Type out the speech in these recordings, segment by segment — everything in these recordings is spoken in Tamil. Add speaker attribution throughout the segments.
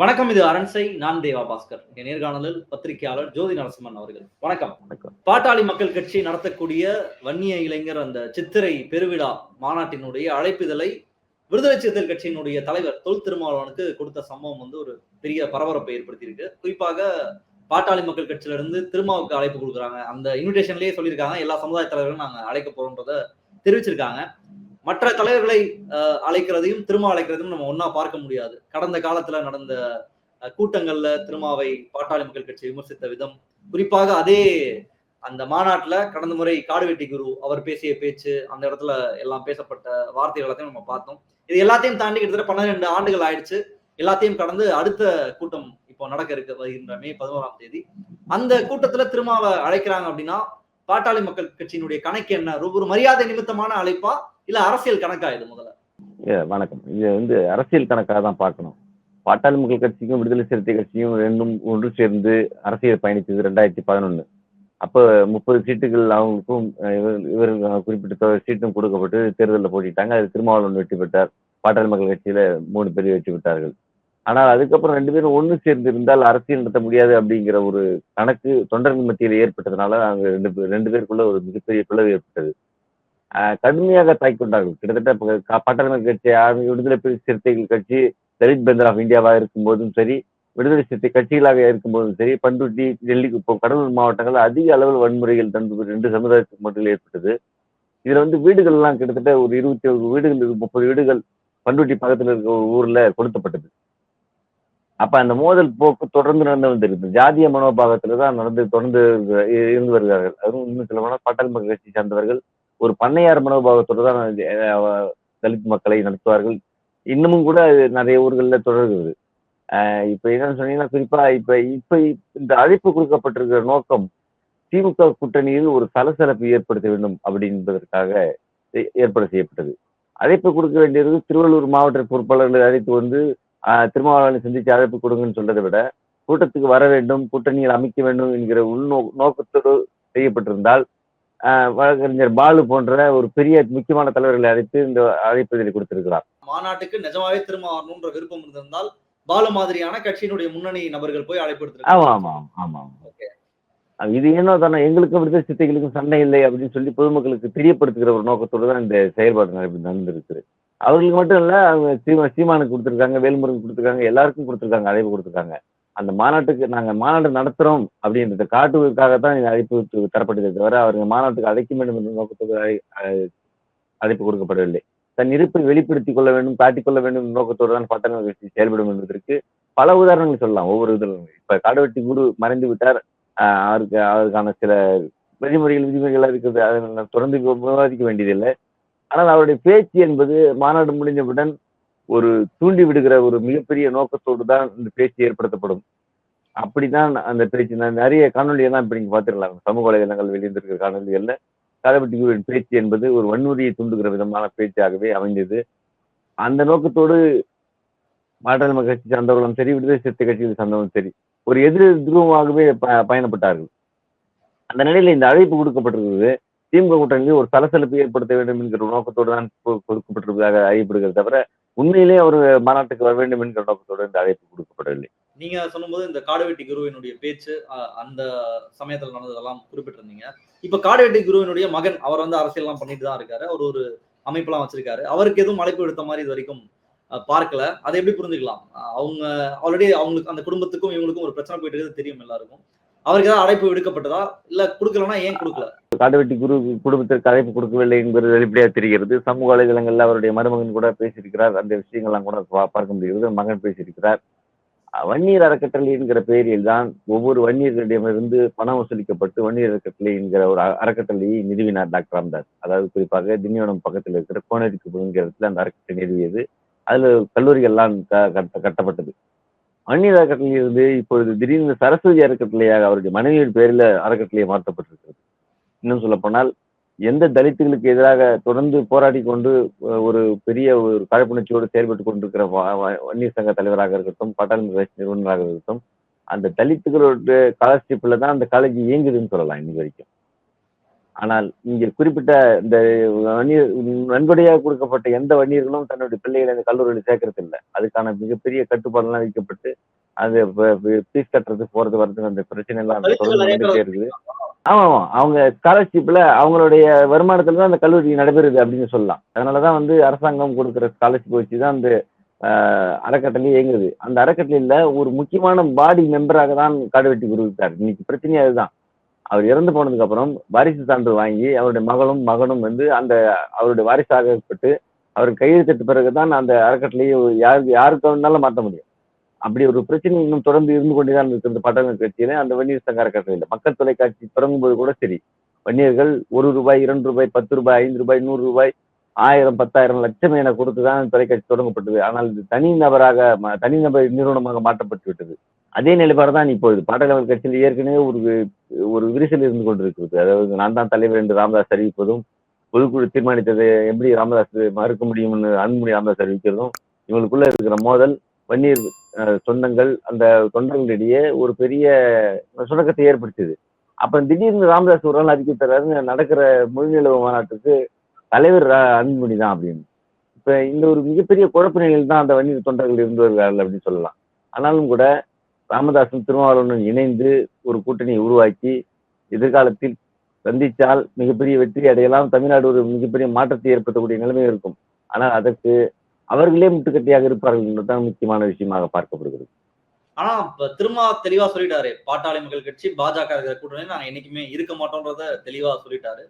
Speaker 1: வணக்கம் இது அரண்சை நான் தேவா பாஸ்கர். இங்க நேர்காணலில் பத்திரிகையாளர் ஜோதி நரசிம்மன் அவர்கள். வணக்கம்.
Speaker 2: வணக்கம்.
Speaker 1: பாட்டாளி மக்கள் கட்சி நடத்தக்கூடிய வன்னிய இளைஞர் அந்த சித்திரை பெருவிழா மாநாட்டினுடைய அழைப்பிதழை விடுதலை சிறுத்தைகள் கட்சியினுடைய தலைவர் தொல் திருமாவளவனுக்கு கொடுத்த சம்பவம் வந்து ஒரு பெரிய பரபரப்பை ஏற்படுத்தியிருக்கு. குறிப்பாக பாட்டாளி மக்கள் கட்சியில இருந்து திருமாவுக்கு அழைப்பு கொடுக்குறாங்க. அந்த இன்விடேஷன்லயே சொல்லியிருக்காங்க. எல்லா சமுதாய தலைவர்களும் நாங்க அழைக்க போறோம்ன்றத தெரிவிச்சிருக்காங்க. மற்ற தலைவர்களை அழைக்கிறதையும் திருமா அழைக்கிறதையும் நம்ம ஒன்னா பார்க்க முடியாது. கடந்த காலத்துல நடந்த கூட்டங்கள்ல திருமாவை பாட்டாளி மக்கள் கட்சி விமர்சித்த விதம் குறிப்பாக அதே அந்த மாநாட்டுல கடந்த முறை காடுவெட்டி குரு அவர் பேசிய பேச்சு அந்த இடத்துல எல்லாம் பேசப்பட்ட வார்த்தைகள் எல்லாத்தையும் நம்ம பார்த்தோம். இது எல்லாத்தையும் தாண்டி கிட்டத்தட்ட பன்னிரெண்டு ஆண்டுகள் ஆயிடுச்சு. எல்லாத்தையும் கடந்து அடுத்த கூட்டம் இப்போ நடக்க இருக்க வருகின்ற மே பதினோராம் தேதி. அந்த கூட்டத்துல திருமாவை அழைக்கிறாங்க அப்படின்னா பாட்டாளி மக்கள் கட்சியினுடைய கணக்கு என்ன? ஒரு மரியாதை நிமித்தமான அழைப்பா? இல்ல அரசியல் கணக்கா இது முதல்ல?
Speaker 2: வணக்கம். இது வந்து அரசியல் கணக்காக தான் பார்க்கணும். பாட்டாளி மக்கள் கட்சிக்கும் விடுதலை சிறுத்தை கட்சியும் ரெண்டும் ஒன்று சேர்ந்து அரசியல் பயணித்தது ரெண்டாயிரத்தி பதினொன்னு. அப்போ முப்பது சீட்டுகள் அவங்களுக்கும் இவர் குறிப்பிட்ட தொகை சீட்டும் கொடுக்கப்பட்டு தேர்தலில் போட்டிட்டாங்க அது திருமாவளவன் வெற்றி பெற்றார். பாட்டாளி மக்கள் கட்சியில மூணு பேர் வெற்றி பெற்றார்கள். ஆனால் அதுக்கப்புறம் ரெண்டு பேரும் ஒன்று சேர்ந்து இருந்தால் அரசியல் நடத்த முடியாது அப்படிங்கிற ஒரு கணக்கு தொண்டர்கள் மத்தியில் ஏற்பட்டதுனால அங்க ரெண்டு ரெண்டு பேருக்குள்ள ஒரு மிகப்பெரிய பிளவு ஏற்பட்டது. கடுமையாக தாக்கிக்கொண்டார்கள் கிட்டத்தட்ட இப்ப கட்சி ஆர்மி விடுதலை சிறுத்தைகள் கட்சி தலித் பந்தர் ஆஃப் இருக்கும் இருக்கும்போதும் சரி விடுதலை சிறுத்தை கட்சிகளாக இருக்கும்போதும் சரி பண்ருட்டி டெல்லி இப்போ கடலூர் மாவட்டங்கள் அதிக அளவில் வன்முறைகள் தந்து ரெண்டு சமுதாயத்துக்கு மட்டும் ஏற்பட்டது. இதுல வந்து வீடுகள் எல்லாம் கிட்டத்தட்ட ஒரு இருபத்தி ஒரு வீடுகள் இருக்கு, முப்பது வீடுகள் பண்ருட்டி பக்கத்துல இருக்க ஒரு ஊர்ல கொளுத்தப்பட்டது. அப்ப அந்த மோதல் போக்கு தொடர்ந்து நடந்து வந்திருக்கு ஜாதிய மனோபாவத்துல தான் நடந்து தொடர்ந்து இருந்து வருகிறார்கள். அதுவும் இன்னும் சில போனா பாட்டாளி மக்கள் கட்சி சார்ந்தவர்கள் ஒரு பண்ணையார் மனோபாவத்தோடு தான் தலித் மக்களை நடத்துவார்கள். இன்னமும் கூட அது நிறைய ஊர்களில் தொடர்கிறது. இப்ப என்னன்னு சொன்னீங்கன்னா குறிப்பா இப்ப இப்ப இந்த அழைப்பு கொடுக்கப்பட்டிருக்கிற நோக்கம் திமுக கூட்டணியில் ஒரு சலசலப்பு ஏற்படுத்த வேண்டும் அப்படி என்பதற்காக ஏ- ஏற்பாடு செய்யப்பட்டது. அழைப்பு கொடுக்க வேண்டியது திருவள்ளூர் மாவட்ட பொறுப்பாளர்களை அழைத்து வந்து திருமாவளவனை சந்தித்து அழைப்பு கொடுங்கன்னு சொல்றதை விட கூட்டத்துக்கு வர வேண்டும் கூட்டணியில் அமைக்க வேண்டும் என்கிற உள்நோ நோக்கத்தோடு செய்யப்பட்டிருந்தால் வழக்கறிஞர் பாலு போன்ற ஒரு பெரிய முக்கியமான தலைவர்களை அழைத்து இந்த அழைப்பதில் கொடுத்திருக்கிறார்.
Speaker 1: மாநாட்டுக்கு நிஜமாவே திரும்ப விருப்பம் இருந்திருந்தால் பாலு மாதிரியான கட்சியினுடைய முன்னணி நபர்கள் போய் அழைப்பு
Speaker 2: ஆமா ஆமா ஆமா ஆமா இது என்ன தானே எங்களுக்கும் விடுதலை சித்தைகளுக்கும் சண்டை இல்லை அப்படின்னு சொல்லி பொதுமக்களுக்கு தெரியப்படுத்துகிற ஒரு நோக்கத்தோடு தான் இந்த செயல்பாடு நடந்து நடந்திருக்கு அவர்களுக்கு மட்டும் இல்ல அவங்க சீமா சீமானுக்கு கொடுத்துருக்காங்க வேல்முருகன் கொடுத்துருக்காங்க எல்லாருக்கும் கொடுத்துருக்காங்க அழைப்பு கொடுத்துருக்காங்க. அந்த மாநாட்டுக்கு நாங்க மாநாடு நடத்துறோம் அப்படின்றத காட்டுவதற்காகத்தான் இந்த அழைப்பு தரப்பட்டதே தவிர அவருங்க மாநாட்டுக்கு அழைக்க வேண்டும் என்ற நோக்கத்தோடு அழைப்பு கொடுக்கப்படவில்லை. தன் இருப்பை வெளிப்படுத்திக் கொள்ள வேண்டும் காட்டிக்கொள்ள வேண்டும் நோக்கத்தோடு தான் பாட்டாளி கட்சி செயல்படும் என்பதற்கு பல உதாரணங்கள் சொல்லலாம். ஒவ்வொரு இதிலும் இப்ப காடுவெட்டி குரு மறைந்து விட்டார். அவருக்கு அவருக்கான சில விதிமுறைகள் விதிமுறைகள் இருக்கிறது அதை தொடர்ந்து விவாதிக்க வேண்டியதில்லை. ஆனால் அவருடைய பேச்சு என்பது மாநாடு முடிஞ்சவுடன் ஒரு தூண்டி விடுகிற ஒரு மிகப்பெரிய நோக்கத்தோடு தான் இந்த பேச்சு ஏற்படுத்தப்படும். அப்படிதான் அந்த பேச்சு. நான் நிறைய காணொலியெல்லாம் இப்ப நீங்க பாத்துக்கலாம் சமூக வலைதளங்கள் வெளியிருந்திருக்கிற காணொலிகள்ல காலப்பட்டி பேச்சு என்பது ஒரு வன்முறையை தூண்டுகிற விதமான பேச்சாகவே அமைந்தது. அந்த நோக்கத்தோடு மாற்ற நம்ம கட்சி சார்ந்தவர்களும் சரி விடுதலை சிறுத்தை கட்சிகள் சார்ந்தவர்களும் சரி ஒரு எதிர் துருவமாகவே ப- பயணப்பட்டார்கள். அந்த நிலையில இந்த அழைப்பு கொடுக்கப்பட்டிருக்கிறது. திமுக கூட்டணியில் ஒரு சலசலப்பு ஏற்படுத்த வேண்டும் என்கிற ஒரு நோக்கத்தோடு தான் கொடுக்கப்பட்டிருப்பதாக அறியப்படுகிறது தவிர உண்மையிலேயே அவர் மாநாட்டுக்கு வர வேண்டும் என்கிற நோக்கத்தோடு இந்த அழைப்பு கொடுக்கப்படவில்லை.
Speaker 1: நீங்க சொல்லும்போது இந்த காடுவெட்டி குருவினுடைய பேச்சு அந்த சமயத்துல நடந்ததெல்லாம் குறிப்பிட்டிருந்தீங்க. இப்ப காடுவெட்டி குருவினுடைய மகன் அவர் வந்து அரசியல் எல்லாம் பண்ணிட்டு தான் இருக்காரு. அவர் ஒரு அமைப்பெல்லாம் வச்சிருக்காரு. அவருக்கு எதுவும் அழைப்பு எடுத்த மாதிரி இது வரைக்கும் பார்க்கல. அதை எப்படி புரிஞ்சுக்கலாம்? அவங்க ஆல்ரெடி அவங்களுக்கு அந்த குடும்பத்துக்கும் இவங்களுக்கும் ஒரு பிரச்சனை போயிட்டு இருக்குது தெரியும் எல்லாருக்கும். அவருக்கு ஏதாவது அழைப்பு விடுக்கப்பட்டதா? இல்ல கொடுக்கலன்னா ஏன் கொடுக்கல?
Speaker 2: காடுவெட்டி குரு குடும்பத்திற்கு அழைப்பு கொடுக்கவில்லை என்பது வெளிப்படையாக தெரிகிறது. சமூக வலைதளங்கள்ல அவருடைய மருமகன் கூட பேசியிருக்கிறார். அந்த விஷயங்கள்லாம் கூட பார்க்க முடிகிறது. மகன் பேசியிருக்கிறார். வன்னியர் அறக்கட்டளை என்கிற பெயரில் தான் ஒவ்வொரு வன்னியர்களிடமிருந்து பணம் வசூலிக்கப்பட்டு வன்னியர் அறக்கட்டளை என்கிற ஒரு அறக்கட்டளையை நிறுவினார் டாக்டர் ராம்தாஸ். அதாவது குறிப்பாக திண்டிவனம் பக்கத்தில் இருக்கிற கோனேரிக்கு என்கிற இடத்துல அந்த அறக்கட்டளை நிறுவியது. அதுல கல்லூரிகள்லாம் க- கட்ட- கட்டப்பட்டது. வன்னியர் அறக்கட்டளையிலிருந்து இப்பொழுது திடீர்னு சரஸ்வதி அறக்கட்டளையாக அவருடைய மனைவியின் பேரில் அறக்கட்டளையை மாற்றப்பட்டிருக்கிறது. இன்னும் சொல்ல போனால் எந்த தலித்துகளுக்கு எதிராக தொடர்ந்து போராடி கொண்டு ஒரு பெரிய ஒரு காழ்ப்புணர்ச்சியோடு செயல்பட்டு கொண்டிருக்கிற வ- வ- வன்னியர் சங்க தலைவராக இருக்கட்டும் பாட்டாளி நிறுவனராக இருக்கட்டும் அந்த தலித்துகளோட ஸ்காலர்ஷிப்ல தான் அந்த காலேஜ் இயங்குதுன்னு சொல்லலாம் இன்னி வரைக்கும். ஆனால் இங்கே குறிப்பிட்ட இந்த வன்னியர் நன்கொடையாக கொடுக்கப்பட்ட எந்த வன்னியர்களும் தன்னுடைய பிள்ளைகளை இந்த கல்லூரியில் சேர்க்கறது இல்லை அதுக்கான மிகப்பெரிய கட்டுப்பாடுலாம் வைக்கப்பட்டு அது ஃபீஸ் கட்டுறது போறது வர்றதுக்கு அந்த பிரச்சனை எல்லாம் இருக்குது. ஆமா ஆமா அவங்க ஸ்காலர்ஷிப்ல அவங்களுடைய வருமானத்துல தான் அந்த கல்லூரி நடைபெறுது அப்படின்னு சொல்லலாம். அதனாலதான் வந்து அரசாங்கம் கொடுக்குற ஸ்காலர்ஷிப் வச்சு தான் அந்த அறக்கட்டளை இயங்குது. அந்த அறக்கட்டளையில ஒரு முக்கியமான பாடி மெம்பராக தான் காடுவெட்டி குரு இருக்கார் இன்னைக்கு பிரச்சனையே அதுதான். அவர் இறந்து போனதுக்கு அப்புறம் வாரிசு சான்று வாங்கி அவருடைய மகளும் மகனும் வந்து அந்த அவருடைய வாரிசாகப்பட்டு அவர் கையெழுத்திட்ட பிறகுதான் அந்த அறக்கட்டளையை யாருக்கு யாருக்கு வேணாலும் மாற்ற முடியும். அப்படி ஒரு பிரச்சனை இன்னும் தொடர்ந்து இருந்து கொண்டுதான் இருக்கிறது பட்டங்கள் கட்சியில. அந்த வன்னியர் சங்க அறக்கட்டளையில். மக்கள் தொலைக்காட்சி தொடங்கும்போது கூட சரி. வன்னியர்கள் ஒரு ரூபாய் இரண்டு ரூபாய் பத்து ரூபாய் ஐந்து ரூபாய் நூறு ரூபாய் ஆயிரம் பத்தாயிரம் லட்சம் என கொடுத்துதான் தொலைக்காட்சி தொடங்கப்பட்டது. ஆனால் இது தனி நபராக ம- தனிநபர் நிறுவனமாக மாற்றப்பட்டு விட்டது. அதே நிலைப்பாடு தான் இப்பொழுது. பாட்டாளர்கள் கட்சியில் ஏற்கனவே ஒரு ஒரு விரிசல் இருந்து கொண்டிருக்கிறது. அதாவது நான் தான் தலைவர் என்று ராமதாஸ் அறிவிப்பதும் பொதுக்குழு தீர்மானித்ததை எப்படி ராமதாஸ் மறுக்க முடியும்னு அன்புமணி ராமதாஸ் அறிவிக்கிறதும் இவங்களுக்குள்ள இருக்கிற மோதல் வன்னியர் சொந்தங்கள் அந்த தொண்டர்களிடையே ஒரு பெரிய சுணக்கத்தை ஏற்படுத்தியது. அப்புறம் திடீர்னு ராமதாஸ் ஒரு நாள் அறிக்கை தர்றாருன்னு நடக்கிற மொழிநிலவு மாநாட்டுக்கு தலைவர் ரா- அன்புமணி தான் அப்படின்னு. இப்ப இந்த ஒரு மிகப்பெரிய குழப்ப நிலையில் தான் அந்த வன்னியர் தொண்டர்கள் இருந்து வருகிறார்கள் அப்படின்னு சொல்லலாம். ஆனாலும் கூட ராமதாசும் திருமாவளவனும் இணைந்து ஒரு கூட்டணியை உருவாக்கி எதிர்காலத்தில் சந்தித்தால் மிகப்பெரிய வெற்றி அடையலாம். தமிழ்நாடு ஒரு மிகப்பெரிய மாற்றத்தை ஏற்படுத்தக்கூடிய நிலைமை இருக்கும். ஆனால் அதற்கு அவர்களே முட்டுக்கட்டையாக இருப்பார்கள் என்பதுதான் முக்கியமான விஷயமாக பார்க்கப்படுகிறது.
Speaker 1: ஆனா இப்ப திருமா தெளிவா சொல்லிட்டாரு. பாட்டாளி மக்கள் கட்சி பாஜக இருக்கிற கூட்டணி நாங்க என்னைக்குமே இருக்க மாட்டோம்ன்றத தெளிவா சொல்லிட்டாரு.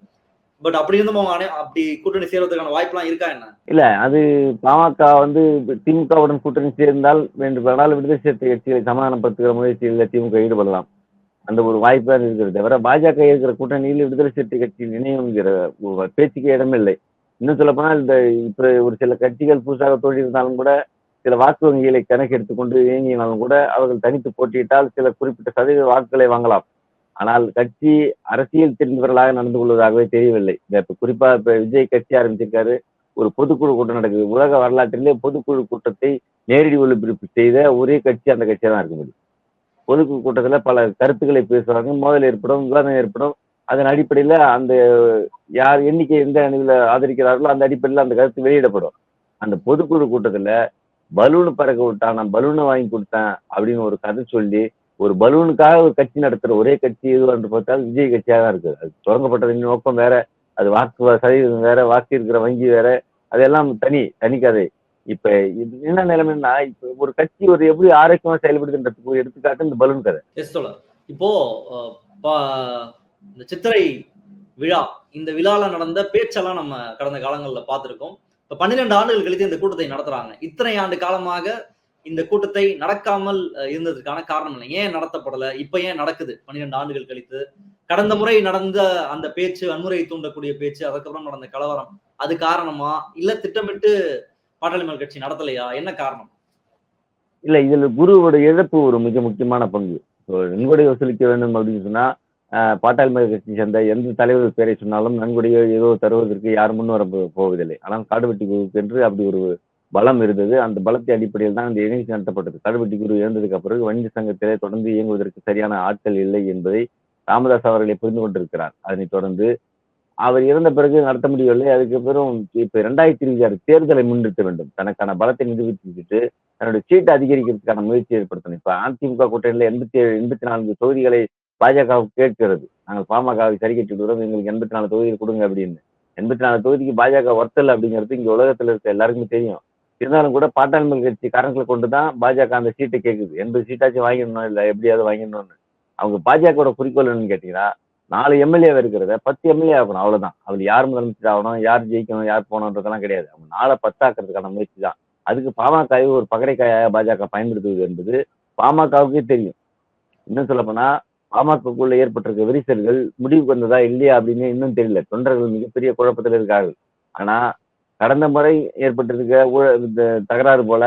Speaker 1: பட் அப்படி இருந்தும் அவங்க அப்படி கூட்டணி சேர்வதற்கான வாய்ப்புலாம் இருக்கா என்ன?
Speaker 2: இல்ல அது பாமக வந்து திமுகவுடன் கூட்டணி சேர்ந்தால் வேண்டுமானால் விடுதலை சேர்த்த கட்சிகளை சமாதானப்படுத்துகிற முயற்சியில் திமுக ஈடுபடலாம். அந்த ஒரு வாய்ப்பு தான் இருக்கிறது. தவிர பாஜக இருக்கிற கூட்டணியில் விடுதலை சிறுத்தை கட்சியின் இணையங்கிற ஒரு பேச்சுக்கு இடமில்லை. இன்னும் சொல்ல போனால் இந்த இப்ப ஒரு சில கட்சிகள் புதுசாக தோன்றியிருந்தாலும் கூட சில வாக்கு வங்கிகளை கணக்கு எடுத்துக்கொண்டு இயங்கினாலும் கூட அவர்கள் தனித்து போட்டியிட்டால் சில குறிப்பிட்ட சதவீத வாக்குகளை வாங்கலாம். ஆனால் கட்சி அரசியல் தெரிந்தவர்களாக நடந்து கொள்வதாகவே தெரியவில்லை. இந்த இப்ப குறிப்பா இப்ப விஜய் கட்சி ஆரம்பிச்சிருக்காரு. ஒரு பொதுக்குழு கூட்டம் நடக்குது. உலக வரலாற்றிலே பொதுக்குழு கூட்டத்தை நேரடி ஒளிபரப்பு செய்த ஒரே கட்சி அந்த கட்சியாக தான் இருக்க முடியும். பொதுக்குழு கூட்டத்தில் பல கருத்துக்களை பேசுவாங்க. மோதல் ஏற்படும் விவாதம் ஏற்படும். அதன் அடிப்படையில் அந்த யார் எண்ணிக்கை எந்த அணிவில் ஆதரிக்கிறார்களோ அந்த அடிப்படையில் அந்த கருத்து வெளியிடப்படும். அந்த பொதுக்குழு கூட்டத்தில் பலூனு பறக்க விட்டான் நான் பலூனை வாங்கி கொடுத்தேன் அப்படின்னு ஒரு கதை சொல்லி ஒரு பலூனுக்காக ஒரு கட்சி நடத்துற ஒரே கட்சி எது என்று பார்த்தால் விஜய் கட்சியாக தான் இருக்குது. அது தொடங்கப்பட்டதின் நோக்கம் வேற அது வாக்கு சதவீதம் வேற வாக்கு இருக்கிற வங்கி வேற அதெல்லாம் தனி தனி கதை. இப்ப இது என்ன நிலைமைன்னா இப்ப ஒரு கட்சி ஒரு எப்படி ஆரோக்கியமா செயல்படுதுன்றதுக்கு ஒரு எடுத்துக்காட்டு இந்த பலூன் கதை.
Speaker 1: எஸ் இப்போ இந்த சித்திரை விழா இந்த விழால நடந்த பேச்செல்லாம் நம்ம கடந்த காலங்கள்ல பார்த்திருக்கோம். இப்ப பன்னிரெண்டு ஆண்டுகள் கழித்து இந்த கூட்டத்தை நடத்துறாங்க. இத்தனை ஆண்டு காலமாக இந்த கூட்டத்தை நடக்காமல் இருந்ததுக்கான காரணம் இல்லை ஏன் நடத்தப்படல? இப்ப ஏன் நடக்குது? பன்னிரெண்டு ஆண்டுகள் கழித்து. கடந்த முறை நடந்த அந்த பேச்சு வன்முறையை தூண்டக்கூடிய பேச்சு அதுக்கப்புறம் நடந்த கலவரம் அது காரணமா? இல்ல திட்டமிட்டு பாட்டாளி மக்கள் கட்சி நடத்தலையா? என்ன காரணம்?
Speaker 2: இல்ல இதுல குருவோட இழப்பு ஒரு மிக முக்கியமான பங்கு. நன்கொடை வசூலிக்க வேண்டும் அப்படின்னு சொன்னா ஆஹ், பாட்டாளி மக்கள் கட்சி சேர்ந்த எந்த தலைவர் பேரை சொன்னாலும் நன்கொடையோ ஏதோ தருவதற்கு யார் முன் வர போவதில்லை. ஆனால் காடுவெட்டி குழுவுக்கு என்று அப்படி ஒரு பலம் இருந்தது. அந்த பலத்தை அடிப்படையில் தான் அந்த நிகழ்ச்சி நடத்தப்பட்டது. கடுபட்டி குரு இறந்ததுக்கு பிறகு வணிக சங்கத்திலே தொடர்ந்து இயங்குவதற்கு சரியான ஆட்கள் இல்லை என்பதை ராமதாஸ் அவர்களை புரிந்து கொண்டிருக்கிறார். அதனைத் தொடர்ந்து அவர் இறந்த பிறகு நடத்த முடியவில்லை. அதுக்கு பிறகு இப்ப இரண்டாயிரத்தி இருபத்தி ஆறு தேர்தலை முன்னிறுத்த வேண்டும். தனக்கான பலத்தை நிரூபித்துக்கிட்டு தன்னுடைய சீட்டை அதிகரிக்கிறதுக்கான முயற்சி ஏற்படுத்தணும். இப்ப அதிமுக கூட்டணியில எண்பத்தி ஏழு எண்பத்தி நான்கு தொகுதிகளை பாஜக கேட்கிறது. நாங்கள் பாமகவை சரி கட்டி விடுறோம் எங்களுக்கு எண்பத்தி நாலு தொகுதிகள் கொடுங்க அப்படின்னு. எண்பத்தி நாலு தொகுதிக்கு பாஜக ஒர்த்தல் அப்படிங்கிறது இங்க உலகத்துல இருக்க எல்லாருக்குமே தெரியும். இருந்தாலும் கூட பாட்டாளி கட்சி கரங்களை கொண்டு தான் பாஜக அந்த சீட்டை கேட்குது எண்பது சீட்டாச்சும் வாங்கிடணும் இல்லை எப்படியாவது வாங்கிடணும்னு. அவங்க பாஜகவோட குறிக்கோள் என்னன்னு கேட்டீங்கன்னா நாலு எம்எல்ஏ இருக்கிறத பத்து எம்எல்ஏ ஆகணும் அவ்வளவுதான். அதில் யார் முதலமைச்சர் ஆகணும் யார் ஜெயிக்கணும் யார் போகணுன்றதெல்லாம் கிடையாது. அவங்க நாளை பத்தாக்குறதுக்கான முயற்சி தான். அதுக்கு பாமகவை ஒரு பகடைக்காயாக பாஜக பயன்படுத்துவது என்பது பாமகவுக்கே தெரியும். இன்னும் சொல்லப்போனால் பாமகக்குள்ள ஏற்பட்டிருக்க விரிசல்கள் முடிவுக்கு வந்ததா இல்லையா அப்படின்னு இன்னும் தெரியல. தொண்டர்கள் மிகப்பெரிய குழப்பத்தில் இருக்கார்கள். ஆனா கடந்த முறை ஏற்பட்டிருக்க ஊழ- இந்த தகராறு போல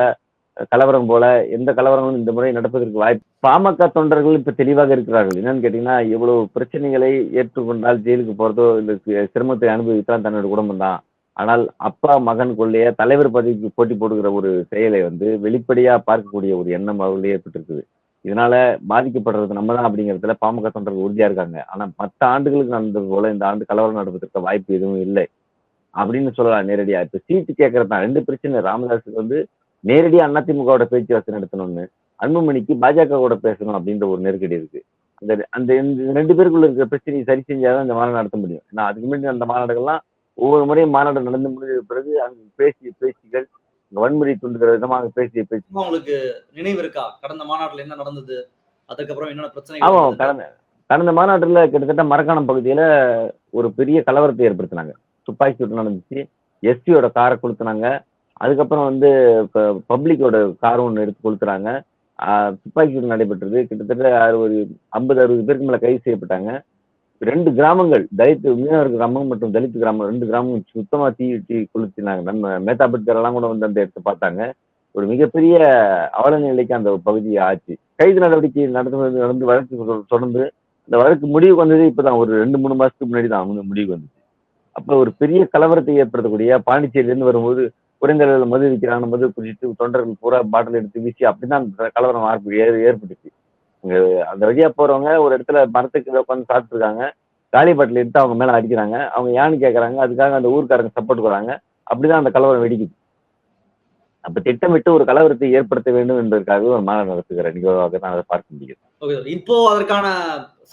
Speaker 2: கலவரம் போல எந்த கலவரங்களும் இந்த முறை நடப்பதற்கு வாய்ப்பு பாமக தொண்டர்கள் இப்ப தெளிவாக இருக்கிறார்கள். என்னன்னு கேட்டீங்கன்னா இவ்வளவு பிரச்சனைகளை ஏற்றுக்கொண்டால் ஜெயிலுக்கு போறதோ இல்லை சிரமத்தை அனுபவித்தான் தன்னோட குடும்பம் தான். ஆனால் அப்பா மகன் கொள்ளைய தலைவர் பதவிக்கு போட்டி போடுகிற ஒரு செயலை வந்து வெளிப்படையா பார்க்கக்கூடிய ஒரு எண்ணம் அவர்களே ஏற்பட்டிருக்குது. இதனால பாதிக்கப்படுறது நம்ம தான் அப்படிங்கிறதுல பாமக தொண்டர்கள் உறுதியா இருக்காங்க. ஆனா மற்ற ஆண்டுகளுக்கு நடந்தது போல இந்த ஆண்டு கலவரம் நடப்பதற்கு வாய்ப்பு எதுவும் இல்லை. அப்படின்னு சொல்லலாம் நேரடியா. இப்ப சீட்டு கேட்கறது தான் ரெண்டு பிரச்சனை. ராமதாஸுக்கு வந்து நேரடியா அதிமுகவோட பேச்சுவார்த்தை நடத்தணும்னு அன்புமணிக்கு பாஜக கூட பேசணும் அப்படின்ற ஒரு நெருக்கடி இருக்கு. அந்த அந்த ரெண்டு பேருக்குள்ள இருக்கிற பிரச்சனையை சரி செஞ்சாதான் இந்த மாநாடு நடத்த முடியும். ஏன்னா அதுக்கு முன்னாடி அந்த மாநாடுகள்லாம் ஒவ்வொரு முறையும் மாநாடு நடந்து முடிஞ்ச பிறகு அங்கு பேசிய பேச்சுகள் வன்முறை தூண்டுகிற விதமாக பேசிய பேச்சு
Speaker 1: உங்களுக்கு நினைவு இருக்கா? கடந்த மாநாட்டுல என்ன நடந்தது? அதுக்கப்புறம் என்னென்ன பிரச்சனை
Speaker 2: ஆமா கடந்த கடந்த மாநாட்டுல கிட்டத்தட்ட மரக்காணம் பகுதியில ஒரு பெரிய கலவரத்தை ஏற்படுத்தினாங்க. துப்பாக்கி சூடு நடந்துச்சு. எஸ்பியோட காரை கொளுத்துனாங்க. அதுக்கப்புறம் வந்து பப்ளிக்கோட கார் ஒன்று எடுத்து கொளுத்துறாங்க. துப்பாக்கி சூடு நடைபெற்றது. கிட்டத்தட்ட ஒரு ஐம்பது அறுபது பேருக்கு மேலே கைது செய்யப்பட்டாங்க. ரெண்டு கிராமங்கள் தலித் மீனவர் கிராமம் மற்றும் தலித் கிராமம் ரெண்டு கிராமம் சுத்தமாக தீ தீ கொளுத்தினாங்க. நம்ம மேத்தாபட்கர் எல்லாம் கூட வந்து அந்த இடத்தை பார்த்தாங்க. ஒரு மிகப்பெரிய அவல நிலைக்கு அந்த பகுதி ஆச்சு. கைது நடவடிக்கை நடந்து நடந்து வழக்கு தொடர்ந்து இந்த வழக்கு முடிவுக்கு வந்தது இப்போதான். ஒரு ரெண்டு மூணு மாசத்துக்கு முன்னாடி தான் அவங்க முடிவுக்கு வந்துச்சு அப்ப ஒரு பெரிய கலவரத்தை ஏற்படுத்தக்கூடிய பாண்டிச்சேரியிலிருந்து வரும்போது குறைந்த அளவில் மது விற்கிறாங்க மது குடிச்சிட்டு தொண்டர்கள் பூரா பாட்டில் எடுத்து வீசி அப்படிதான் அந்த கலவரம் ஆர்ப்பு- ஏற்பட்டுச்சு. அங்க அந்த வழியா போறவங்க ஒரு இடத்துல மரத்துக்கு உட்காந்து சாப்பிட்டு இருக்காங்க காலி பாட்டில் எடுத்து அவங்க மேல அடிக்கிறாங்க. அவங்க ஏன்னு கேட்கறாங்க அதுக்காக அந்த ஊருக்காரங்க சப்போர்ட் கொடுறாங்க அப்படிதான் அந்த கலவரம் வெடிக்குது. அப்ப திட்டமிட்டு ஒரு கலவரத்தை ஏற்படுத்த வேண்டும் என்பதற்காக ஒரு மாநாடு நடத்துகிற நிகழ்வாக தான் அதை பார்க்க முடியும்
Speaker 1: ஓகே. இப்போ அதற்கான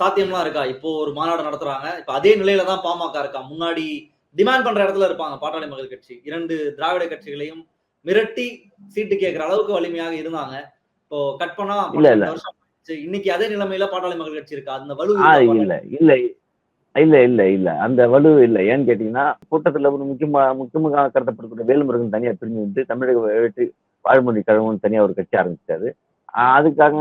Speaker 1: சாத்தியம்லாம் இருக்கா? இப்போ ஒரு மாநாடு நடத்துறாங்க. இப்போ அதே நிலையில தான் பாமக இருக்கா? முன்னாடி டிமாண்ட் பண்ற இடத்துல இருப்பாங்க பாட்டாளி மக்கள் கட்சி. இரண்டு திராவிட கட்சிகளையும் மிரட்டி சீட்டு கேட்கிற அளவுக்கு வலிமையாக இருந்தாங்க. இப்போ கட் பண்ணா
Speaker 2: இல்ல, இல்ல.
Speaker 1: இன்னைக்கு அதே நிலைமையில பாட்டாளி மக்கள் கட்சி இருக்கா? அந்த வலு
Speaker 2: இல்ல இல்ல. இல்ல இல்ல இல்ல. அந்த வலு இல்ல. ஏன்னு கேட்டீங்கன்னா கூட்டத்துல ஒரு முக்கியமா முக்கியமாக கருதப்படக்கூடிய வேல்முருகன் தனியா பிரிஞ்சு வந்து தமிழக வெற்றி வாழ்மொழி கழகம்னு தனியா ஒரு கட்சி ஆரம்பிச்சாரு. அதுக்காக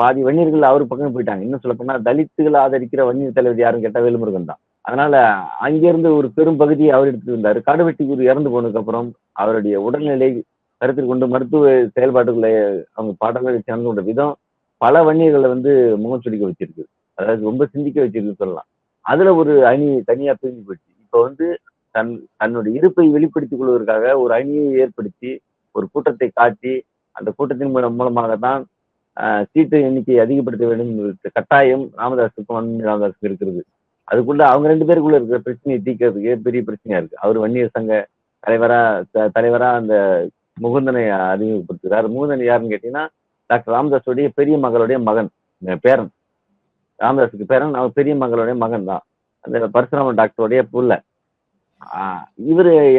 Speaker 2: பாதி வன்னியர்கள் அவர் பக்கம் போயிட்டாங்க. இன்னும் சொல்ல போனா தலித்துகளை ஆதரிக்கிற வன்னியர் தலைவர் யாருன்னு கேட்டா வேல்முருகன் தான். அதனால அங்கிருந்து ஒரு பெரும் பகுதியை அவர் எடுத்துட்டு வந்தார். காடுவெட்டி குரு இறந்து போனதுக்கு அப்புறம் அவருடைய உடல்நிலை கருத்தில் கொண்டு மருத்துவ செயல்பாடுகளை அவங்க பாடல்களை சேர்ந்து கொண்ட விதம் பல வன்னியர்களை வந்து முகம் சுடிக்க வச்சிருக்கு. அதாவது ரொம்ப சிந்திக்க வச்சிருக்குன்னு சொல்லலாம். அதுல ஒரு அணி தனியா பிரிஞ்சு போயிடுச்சு. இப்போ வந்து தன் தன்னுடைய இருப்பை வெளிப்படுத்திக் கொள்வதற்காக ஒரு அணியை ஏற்படுத்தி ஒரு கூட்டத்தை காட்டி அந்த கூட்டத்தின் மூலம் மூலமாக தான் சீட்டு எண்ணிக்கையை அதிகப்படுத்த வேண்டும் கட்டாயம் ராமதாஸுக்கும் வன்மணி ராமதாஸுக்கும் இருக்கிறது. அதுக்குள்ள அவங்க ரெண்டு பேருக்குள்ள இருக்கிற பிரச்சனையை தீர்க்கறதுக்கே பெரிய பிரச்சனையா இருக்கு? அவர் வன்னியர் சங்க தலைவரா த- தலைவரா அந்த முகுந்தனை அறிமுகப்படுத்துகிறார். முகுந்தன் யாருன்னு கேட்டீங்கன்னா டாக்டர் ராமதாஸுடைய பெரிய மகளுடைய மகன் பேரன். ராமதாஸுக்கு பேரன் அவர் பெரிய மகளுடைய மகன் தான். அந்த பரசுராமன் டாக்டருடைய புள்ள. ஆஹ்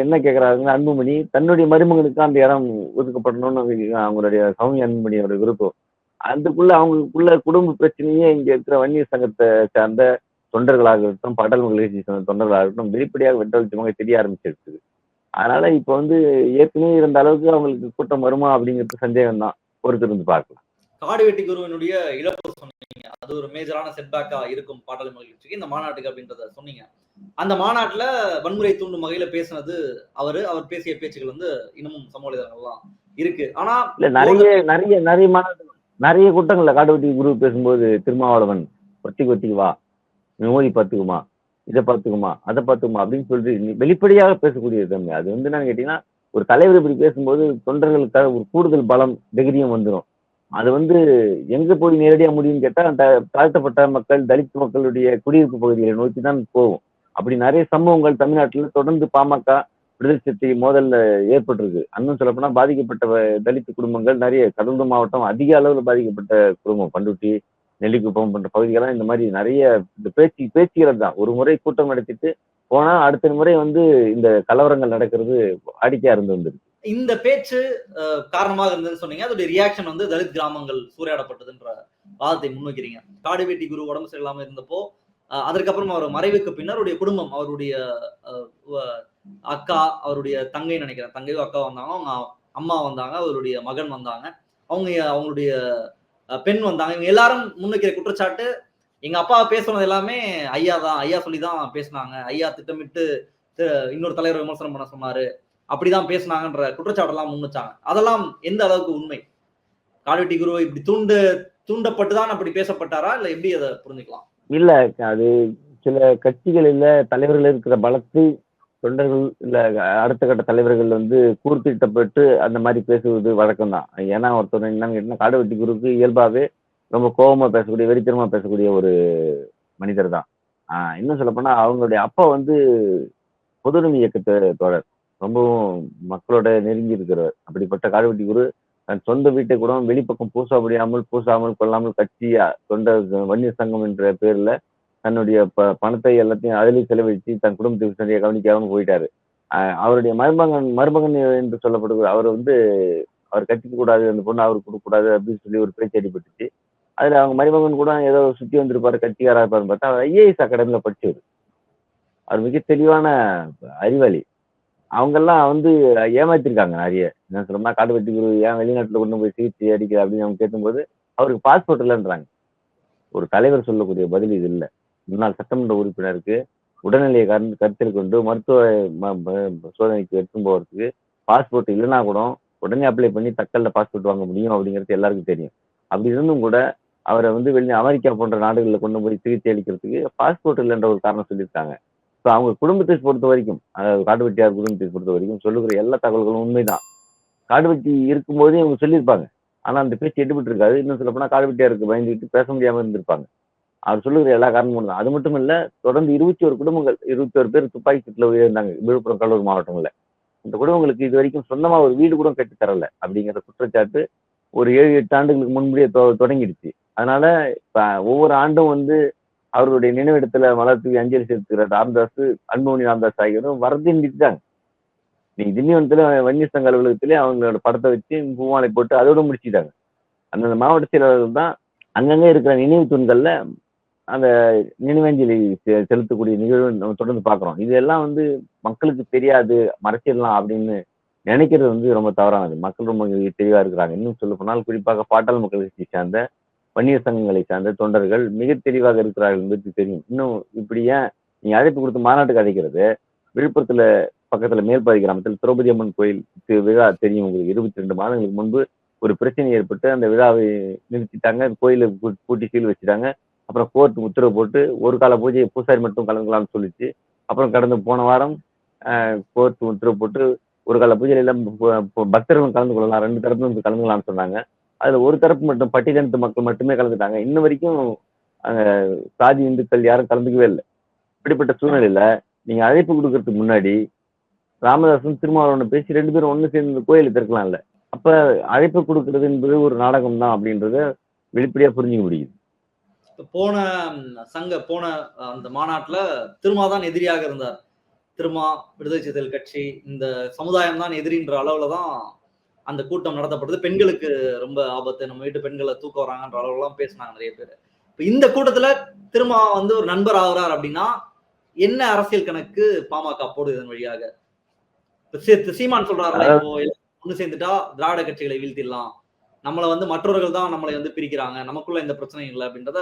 Speaker 2: என்ன கேக்குறாருன்னா அன்புமணி தன்னுடைய மருமகனுக்கு அந்த இடம் ஒதுக்கப்படணும்னு அவங்களுடைய சௌமி அன்புமணியோட விருப்பம். அதுக்குள்ள அவங்களுக்குள்ள குடும்ப பிரச்சனையே இங்க இருக்கிற வன்னியர் சங்கத்தை சார்ந்த தொண்டர்களாக இருக்கட்டும் பாடல் மகிழ்ச்சி சேர்ந்த தொண்டர்களாக இருக்கட்டும் வெளிப்படையாக வெட்டவெளிச்சமாக தெரிய ஆரம்பிச்சிருக்குது. அதனால இப்போ வந்து ஏற்கனவே இருந்த அளவுக்கு அவங்களுக்கு கூட்டம் வருமா அப்படிங்கிறது சந்தேகம் தான் பொறுத்திருந்து பார்க்கலாம்.
Speaker 1: காடுவெட்டி குருவினுடைய இழப்பு சொன்னீங்க. அது ஒரு மேஜரான செட்பேக்கா இருக்கும் பாட்டாளி மக்கள் கட்சிக்கு இந்த மாநாட்டுக்கு அப்படின்றத சொன்னீங்க. அந்த மாநாட்டுல வன்முறை தூண்டும் வகையில பேசினது அவரு. அவர் பேசிய பேச்சுகள் வந்து இன்னமும் சமூக வலைதளங்கள்லாம் இருக்கு. ஆனா
Speaker 2: இல்ல நிறைய நிறைய நிறைய நிறைய கூட்டங்கள்ல காடுவெட்டி குரு பேசும்போது திருமாவளவன் ஒத்தி கொத்திக்கு வா. மோதி பார்த்துக்குமா. இதை பார்த்துக்குமா. அதை பார்த்துக்குமா. அப்படின்னு சொல்லிட்டு வெளிப்படையாக பேசக்கூடிய தன்மை அது வந்து என்னன்னு கேட்டீங்கன்னா ஒரு தலைவர் இப்படி பேசும்போது தொண்டர்களுக்காக ஒரு கூடுதல் பலம் தைரியம் வந்துடும் அது வந்து எங்க போய் நேரடியா முடியும்னு கேட்டா அந்த தாழ்த்தப்பட்ட மக்கள் தலித் மக்களுடைய குடியிருப்பு பகுதிகளை நோக்கி தான் போகும். அப்படி நிறைய சம்பவங்கள் தமிழ்நாட்டில் தொடர்ந்து பாமக விடுதலை சிறுத்தை மோதல்ல ஏற்பட்டிருக்கு. அன்னும் சொல்லப்போனா பாதிக்கப்பட்ட வ- தலித் குடும்பங்கள் நிறைய கடலூர் மாவட்டம் அதிக அளவில் பாதிக்கப்பட்ட குடும்பம். பண்டுட்டி நெல்லிக்குப்பம் போன்ற பகுதிகள்லாம் இந்த மாதிரி நிறைய இந்த பேச்சு பேச்சுகள் தான். ஒரு முறை கூட்டம் நடத்திட்டு போனா அடுத்த முறை வந்து இந்த கலவரங்கள் நடக்கிறது வாடிக்கையாக இருந்து வந்திருக்கு.
Speaker 1: இந்த பேச்சு காரணமாக இருந்ததுன்னு சொன்னீங்க. அதோட ரியாக்ஷன் வந்து தலித் கிராமங்கள் சூறையாடப்பட்டதுன்ற வாதத்தை முன்வைக்கிறீங்க. காடுவெட்டி குரு உடம்பு சரியில்லாம இருந்தப்போ அதற்கப்புறம் அவர் மறைவுக்கு பின்னர் அவருடைய குடும்பம் அவருடைய அக்கா அவருடைய தங்கை நினைக்கிறேன். தங்கையோ அக்கா வந்தாங்க. அவங்க அம்மா வந்தாங்க அவருடைய மகன் வந்தாங்க. அவங்க அவங்களுடைய பெண் வந்தாங்க. இவங்க எல்லாரும் முன்வைக்கிற குற்றச்சாட்டு எங்க அப்பா பேசுனது எல்லாமே ஐயா தான். ஐயா சொல்லி தான் பேசினாங்க. ஐயா திட்டமிட்டு இன்னொரு தலைவர் விமர்சனம் பண்ண சொன்னாரு. அப்படிதான் பேசுனாங்கன்ற குற்றச்சாட்டெல்லாம் முன்வச்சாங்க. அதெல்லாம் எந்த அளவுக்கு உண்மை? காடுவெட்டி குரு இப்படி தூண்டு தூண்டப்பட்டுதான் அப்படி பேசப்பட்டாரா? இல்ல எப்படி அதை புரிஞ்சுக்கலாம்?
Speaker 2: இல்ல அது சில கட்சிகளில் தலைவர்கள் இருக்கிற பலத்தை தொண்டர்கள் இல்ல அடுத்த கட்ட தலைவர்கள் வந்து கூர்த்திட்டப்பட்டு அந்த மாதிரி பேசுவது வழக்கம் தான் ஏன்னா ஒருத்தர் என்னன்னு கேட்டீங்கன்னா காடுவெட்டி குருக்கு இயல்பாவே ரொம்ப கோபமா பேசக்கூடிய வெறித்தனமா பேசக்கூடிய ஒரு மனிதர் தான் ஆஹ் இன்னும் சொல்ல போனா அவங்களுடைய அப்பா வந்து பொதுநுமை இயக்கத்தை தோழர். ரொம்பவும் மக்களோட நெருங்கி இருக்கிறவர் அப்படிப்பட்ட காடுவெட்டி குரு தன் சொந்த வீட்டை கூட வெளிப்பக்கம் பூசா முடியாமல் பூசாமல் கொள்ளாமல் கட்சி தொண்ட வன்னியர் சங்கம் என்ற பேர்ல தன்னுடைய ப பணத்தை எல்லாத்தையும் அதிலே செலவழித்து தன் குடும்பத்துக்கு சரியாக கவனிக்காம போயிட்டாரு. அவருடைய மருமகன் மருமகன் என்று சொல்லப்படுகிற அவர் வந்து அவர் கட்டிக்க கூடாது அந்த பொண்ணு அவருக்கு கொடுக்கக்கூடாது அப்படின்னு சொல்லி ஒரு பேச்சு அடிபட்டுச்சு. அதுல அவங்க மருமகன் கூட ஏதோ சுத்தி வந்திருப்பாரு கட்சிக்காரா இருப்பாருன்னு பார்த்தா அவர் ஐஏஎஸ் அகாடமியில படிச்சவர். அவர் மிக தெளிவான அறிவாளி. அவங்கெல்லாம் வந்து ஏமாத்திருக்காங்க நிறைய. என்ன சொல்றோம்னா காடு வெட்டி குரு ஏன் வெளிநாட்டுல கொண்டு போய் சிகிச்சை அடிக்கிற அப்படின்னு அவங்க கேட்கும்போது அவருக்கு பாஸ்போர்ட் இல்லைன்றாங்க. ஒரு தலைவர் சொல்லக்கூடிய பதில் இது இல்லை. முன்னாள் சட்டமன்ற உறுப்பினருக்கு உடல்நிலையை கரு கருத்தில் கொண்டு மருத்துவ ம- சோதனைக்கு எடுத்துன்னு போகிறதுக்கு பாஸ்போர்ட் இல்லைன்னா கூட உடனே அப்ளை பண்ணி தக்கல்ல பாஸ்போர்ட் வாங்க முடியும் அப்படிங்கிறது எல்லாருக்கும் தெரியும். அப்படி இருந்தும் கூட அவரை வந்து வெளி அமெரிக்கா போன்ற நாடுகளில் கொண்டு போய் சிகிச்சை அளிக்கிறதுக்கு பாஸ்போர்ட் இல்லைன்ற ஒரு காரணம் சொல்லியிருக்காங்க. ஸோ அவங்க குடும்பத்தை பொறுத்த வரைக்கும் அதாவது காட்டுவெட்டியார் குடும்பத்தை பொறுத்த வரைக்கும் சொல்லுகிற எல்லா தகவல்களும் உண்மைதான். காடுவெட்டி இருக்கும்போதே இவங்க சொல்லியிருப்பாங்க. ஆனா அந்த பேச்சு எடுபட்டு இருக்காது இன்னும் சொல்ல காடுவெட்டியாருக்கு பயந்துக்கிட்டு பேச முடியாமல் இருந்திருப்பாங்க. அவர் சொல்லுகிற எல்லா காரணமும் தான் அது மட்டும் இல்லை தொடர்ந்து இருபத்தி ஒரு குடும்பங்கள் இருபத்தி ஒரு பேர் துப்பாக்கி சூட்டில் உயர்ந்தாங்க விழுப்புரம் கடலூர் மாவட்டங்களில். இந்த குடும்பங்களுக்கு இது வரைக்கும் சொந்தமாக ஒரு வீடு கூட கட்டி தரல அப்படிங்கிற குற்றச்சாட்டு ஒரு ஏழு எட்டு ஆண்டுகளுக்கு முன்படியே தொ- தொடங்கிடுச்சு. அதனால இப்போ ஒவ்வொரு ஆண்டும் வந்து அவர்களுடைய நினைவிடத்துல மலர் தூவி அஞ்சலி செலுத்துகிற ராம்தாஸ் அன்புமணி ராமதாஸ் ஆகியோரும் வரது நீங்க திண்டிவனத்துல வன்னிய சங்க அலுவலகத்திலே அவங்களோட படத்தை வச்சு பூமாலை போட்டு அதோட முடிச்சிட்டாங்க அந்தந்த மாவட்ட செயலாளர்கள் தான் அங்கங்க இருக்கிற நினைவு தூண்கள்ல அந்த நினைவஞ்சலி செ- செலுத்தக்கூடிய நிகழ்வு நம்ம தொடர்ந்து பார்க்குறோம். இதெல்லாம் வந்து மக்களுக்கு தெரியாது மறைச்சிடலாம் அப்படின்னு நினைக்கிறது வந்து ரொம்ப தவறானது. மக்கள் ரொம்ப தெளிவா இருக்கிறாங்க. இன்னும் சொல்ல போனால் குறிப்பாக பாட்டாள் மக்கள் கட்சி சார்ந்த வன்னியர் சங்கங்களை சார்ந்த தொண்டர்கள் மிக தெளிவாக இருக்கிறார்கள் என்பது தெரியும். இன்னும் இப்படி ஏன் அழைப்பு கொடுத்து மாநாட்டுக்கு அழைக்கிறது? விழுப்புரத்துல பக்கத்துல மேல்பாதி கிராமத்தில் திரௌபதி அம்மன் கோயில் விழா தெரியும் உங்களுக்கு. இருபத்தி ரெண்டு மாதங்களுக்கு முன்பு ஒரு பிரச்சனை ஏற்பட்டு அந்த விழாவை நிறுத்திட்டாங்க. கோயிலை பூட்டி சீல் வச்சுட்டாங்க. அப்புறம் கோர்ட் உத்தரவு போட்டு ஒரு கால பூஜை பூசாரி மட்டும் கலந்துக்கலாம்னு சொல்லிச்சு. அப்புறம் கடந்த போன வாரம் கோர்ட் உத்தரவு போட்டு ஒரு கால பூஜையில எல்லாம் பக்தர்கள் கலந்து கொள்ளலாம். ரெண்டு தரப்பும் கலந்துக்கலாம்னு சொன்னாங்க. அதுல ஒரு தரப்பு மட்டும் பட்டியலினத்து மக்கள் மட்டுமே கலந்துட்டாங்க. இன்ன வரைக்கும் சாதி இந்துக்கள் யாரும் கலந்துக்கவே இல்லை. இப்படிப்பட்ட சூழ்நிலையில நீங்க அழைப்பு கொடுக்கறதுக்கு முன்னாடி ராமதாசும் திருமாவளவன் பேசி ரெண்டு பேரும் ஒண்ணு சேர்ந்து கோயிலை திறக்கலாம்ல. அப்ப அழைப்பு கொடுக்கறது என்பது ஒரு நாடகம் தான் அப்படின்றத வெளிப்படையா புரிஞ்சுக்க முடியுது.
Speaker 1: போன சங்க போன அந்த மாநாட்டுல திருமா தான் எதிரியாக இருந்தார். திருமா விடுதலை சிறுத்தைகள் கட்சி இந்த சமுதாயம் தான் எதிரின்ற அளவுல தான் அந்த கூட்டம் நடத்தப்படுது. பெண்களுக்கு ரொம்ப ஆபத்து. நம்ம வீட்டு பெண்களை தூக்க வராங்கன்ற அளவுலாம் பேசினாங்க நிறைய பேர். இப்ப இந்த கூட்டத்துல திருமா வந்து ஒரு நண்பர் ஆகுறார் அப்படின்னா என்ன அரசியல் கணக்கு பாமக போடுது இதன் வழியாக? இப்ப சீமான் சொல்றாருல இப்போ ஒண்ணு சேர்ந்துட்டா திராவிட கட்சிகளை வீழ்த்திடலாம். நம்மளை வந்து மற்றவர்கள் தான் நம்மளை வந்து பிரிக்கிறாங்க. நமக்குள்ள எந்த பிரச்சனையும் இல்லை அப்படின்றத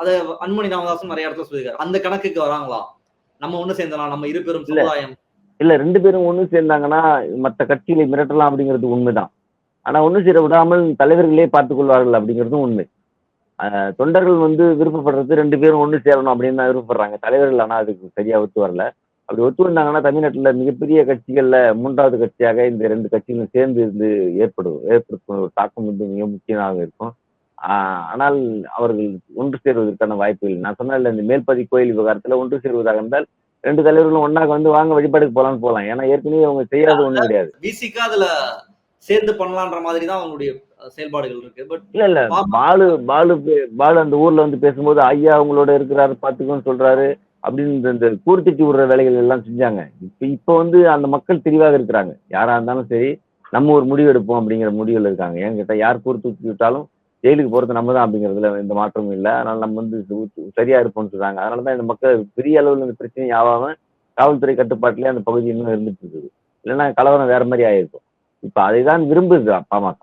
Speaker 1: அத அன்புமணி ராமதாசும் நிறைய இடத்துல சொல்லியிருக்காரு. அந்த கணக்குக்கு வராங்களா? நம்ம ஒண்ணு சேர்ந்தலாம் நம்ம இரு பெரும்
Speaker 2: இல்ல.
Speaker 1: சமுதாயம்
Speaker 2: இல்ல ரெண்டு பேரும் ஒண்ணு சேர்ந்தாங்கன்னா மற்ற கட்சிகளை மிரட்டலாம் அப்படிங்கிறது உண்மைதான். ஆனா ஒண்ணு சேர விடாமல் தலைவர்களே பார்த்துக் கொள்வார்கள் அப்படிங்கிறதும் உண்மை. ஆஹ் தொண்டர்கள் வந்து விருப்பப்படுறது ரெண்டு பேரும் ஒண்ணு சேரணும் அப்படின்னு தான் விருப்பப்படுறாங்க. தலைவர்கள் ஆனா அதுக்கு சரியா ஒத்து வரல. அப்படி ஒத்து வந்தாங்கன்னா தமிழ்நாட்டுல மிகப்பெரிய கட்சிகள்ல மூன்றாவது கட்சியாக இந்த ரெண்டு கட்சிகளும் சேர்ந்து இருந்து ஏற்படும் ஏற்படுத்தும் ஒரு தாக்கம் வந்து மிக முக்கியமாக இருக்கும். ஆனால் அவர்கள் ஒன்று சேருவதற்கான வாய்ப்பு இல்லை. நான் சொன்ன இந்த மேல்பதி கோயில் விவகாரத்துல ஒன்று சேருவதாக இருந்தால் ரெண்டு தலைவர்களும் ஒன்னாக வந்து வாங்க வழிபாடுக்கு போலான்னு போலாம். ஏன்னா ஏற்கனவே அவங்க செய்யாத ஒண்ணும் கிடையாது.
Speaker 1: விசிக்கா அதுல சேர்ந்து பண்ணலான்ற மாதிரி தான் அவங்களுடைய செயல்பாடுகள் இருக்கு. பட்
Speaker 2: இல்ல இல்ல. பாலு பாலு பாலு அந்த ஊர்ல வந்து பேசும்போது ஐயா அவங்களோட இருக்கிறாரு பாத்துக்கோன்னு சொல்றாரு அப்படின்னு இந்த- கூர்த்திட்டு விடுற வேலைகள் எல்லாம் செஞ்சாங்க. இப்ப இப்ப வந்து அந்த மக்கள் தெளிவாக இருக்கிறாங்க. யாரா இருந்தாலும் சரி நம்ம ஒரு முடிவு எடுப்போம் அப்படிங்கிற முடிவுல இருக்காங்க. ஏன்னு கேட்டா யார் கூர்த்து விட்டாலும் ஜெயிலுக்கு போறது நம்ம தான் அப்படிங்கிறதுல எந்த மாற்றமும் இல்லை. அதனால நம்ம வந்து சரியா இருப்போம்னு சொல்றாங்க. அதனாலதான் இந்த மக்கள் பெரிய அளவுல இந்த பிரச்சனை ஆகாம காவல்துறை கட்டுப்பாட்டிலே அந்த பகுதி இன்னும் இருந்துட்டு இருக்குது. இல்லைன்னா கலவரம் வேற மாதிரி ஆயிருக்கும். இப்ப அதை தான் விரும்புது பாமக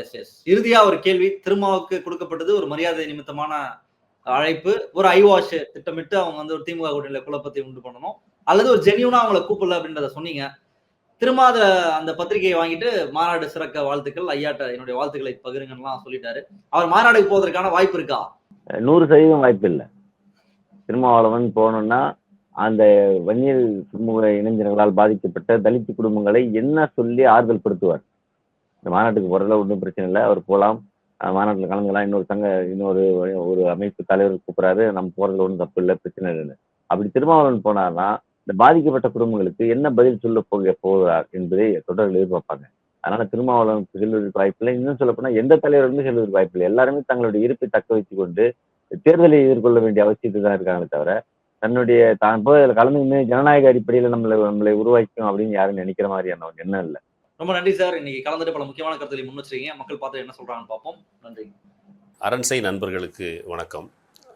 Speaker 1: எஸ் எஸ் இறுதியா ஒரு கேள்வி. திருமாவுக்கு கொடுக்கப்பட்டது ஒரு மரியாதை நிமித்தமான அழைப்பு. ஒரு ஐ வாஷ் திட்டமிட்டு அவங்க வந்து ஒரு திமுக கூட்டணியில குழப்பத்தை உண்டு பண்ணணும். அல்லது ஒரு ஜெனியூனா அவங்கள கூப்பிடல அப்படின்றத சொன்னீங்க. திரும்ப அதை அந்த பத்திரிகையை வாங்கிட்டு மாநாடு சிறக்க வாழ்த்துக்கள். ஐயாட்ட என்னுடைய வாழ்த்துக்களை பகிருங்கன்னுலாம் சொல்லிட்டாரு. அவர் மாநாடுக்கு போவதற்கான வாய்ப்பு இருக்கா?
Speaker 2: நூறு சதவீதம் வாய்ப்பு இல்லை. திருமாவளவன் போனோம்னா அந்த வன்னியல் சமூக இளைஞர்களால் பாதிக்கப்பட்ட தலித்து குடும்பங்களை என்ன சொல்லி ஆறுதல் படுத்துவார்? இந்த மாநாட்டுக்கு போறதுல ஒன்றும் பிரச்சனை இல்லை. அவர் போகலாம் மாநாட்டில் கலந்துக்கலாம். இன்னொரு சங்க இன்னொரு ஒரு அமைப்பு தலைவர் கூப்பிடுறாரு. நம்ம போறதுல ஒன்றும் தப்பு இல்லை பிரச்சனை இல்லைன்னு அப்படி திருமாவளவன் போனார்னா இந்த பாதிக்கப்பட்ட குடும்பங்களுக்கு என்ன பதில் சொல்ல போக போகிறார் என்பதை தொடர்கள் எதிர்பார்ப்பாங்க. அதனால திருமாவளவன் செல்வதற்கு வாய்ப்பில்லை இன்னும் சொல்ல போனா எந்த தலைவருமே செல்வதற்கு வாய்ப்பில்லை எல்லாருமே தங்களுடைய இருப்பை தக்க வைத்துக் கொண்டு தேர்தலை எதிர்கொள்ள வேண்டிய அவசியத்தில் தான் இருக்காங்களே தவிர தன்னுடைய தான் போய் அதில் கலந்துக்கின்னு ஜனநாயக அடிப்படையில் நம்மளை நம்மளை உருவாக்கும் அப்படின்னு யாரும் நினைக்கிற மாதிரியான ஒரு எண்ணம் இல்லை.
Speaker 1: ரொம்ப நன்றி சார். இன்னைக்கு கலந்துட்டு பல முக்கியமான கருத்துக்களை முன் வச்சிருக்கீங்க. மக்கள் பார்த்து என்ன சொல்றாங்கன்னு பார்ப்போம். நன்றி.
Speaker 3: அரண்சை நண்பர்களுக்கு வணக்கம்.